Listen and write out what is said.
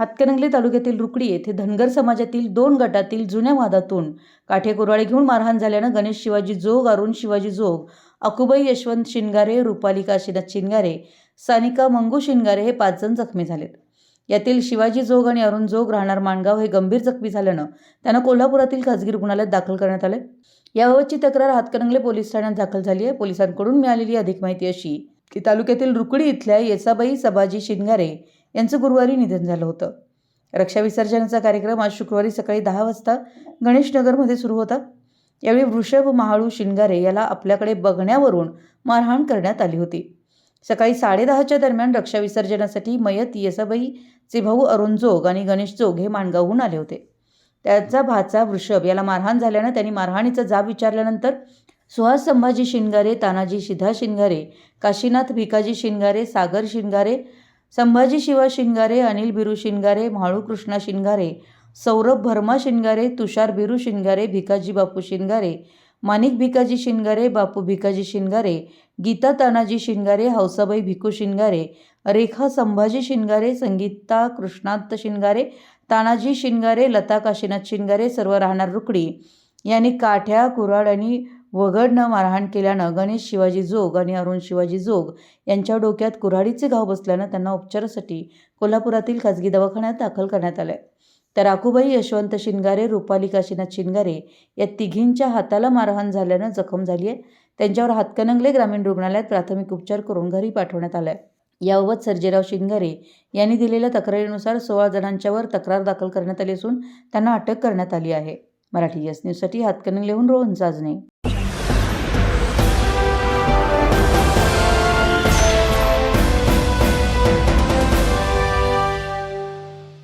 हातकणंगले तालुक्यातील रुकडी येथे धनगर समाजातील दोन गटातील जुन्या वादातून काठेकुराळे घेऊन मारहाण झाल्यानं गणेश शिवाजी जोग अरुण शिवाजी जोग अकुबाई यशवंत शिनगारे रुपाली काशीनाथ शिनगारे सानिका मंगू शिनगारे हे पाच जण जखमी झालेत. यातील शिवाजी जोग आणि अरुण जोग राहणार माणगाव हे गंभीर जखमी झाल्यानं त्यांना कोल्हापुरातील खासगी रुग्णालयात दाखल करण्यात आले याबाबतची तक्रार हातकणंगले पोलीस ठाण्यात दाखल झाली आहे. पोलिसांकडून मिळालेली अधिक माहिती अशी की तालुक्यातील रुकडी इथल्या येसाबाई सभाजी शिनगारे यांचं गुरुवारी निधन झालं होतं. रक्षा विसर्जनाचा कार्यक्रम आज शुक्रवारी सकाळी दहा वाजता गणेशनगरमध्ये सुरू होता. यावेळी वृषभ महाळू शिनगारे याला आपल्याकडे बघण्यावरून मारहाण करण्यात आली होती. सकाळी साडेदहाच्या दरम्यान रक्षा विसर्जनासाठी मयत येसाबाईचे भाऊ अरुण जोग आणि गणेश जोग हे माणगावहून आले होते. त्याचा भाचा वृषभ याला मारहाण झाल्यानं त्यांनी मारहाणीचा जाब विचारल्यानंतर सुहास संभाजी शिंगारे तानाजी शिधा शिंगारे काशीनाथ भिकाजी शिंगारे सागर शिंगारे संभाजी शिवा शिंगारे अनिल बिरू शिंगारे म्हाळू कृष्णा शिंगारे सौरभ भरमा शिंगारे तुषार बिरू शिंगारे भिकाजी बापू शिंगारे माणिक भिकाजी शिंगारे बापू भिकाजी शिंगारे गीता तानाजी शिंगारे हौसाबाई भिकू शिंगारे रेखा संभाजी शिंगारे संगीता कृष्णांत शिंगारे तानाजी शिंगारे लता काशीनाथ शिंगारे सर्व राहणार रुकडी यांनी काठ्या कुराड आणि वगडनं मारहाण केल्यानं गणेश शिवाजी जोग आणि अरुण शिवाजी जोग यांच्या डोक्यात कुऱ्हाडीचे घाव बसल्यानं त्यांना उपचारासाठी कोल्हापुरातील खाजगी दवाखान्यात दाखल करण्यात आले तर आकुबाई यशवंत शिनगारे रुपाली काशीनाथ शिनगारे या तिघींच्या हाताला मारहाण झाल्यानं जखम झाली आहे. त्यांच्यावर हातकणंगले ग्रामीण रुग्णालयात प्राथमिक उपचार करून घरी पाठवण्यात आलं आहे याबाबत सर्जेराव शिंगारे यांनी दिलेल्या तक्रारीनुसार सोळा जणांच्यावर तक्रार दाखल करण्यात आली असून त्यांना अटक करण्यात आली आहे. मराठी यस न्यूजसाठी हातकणंगलेहून रोहन साजने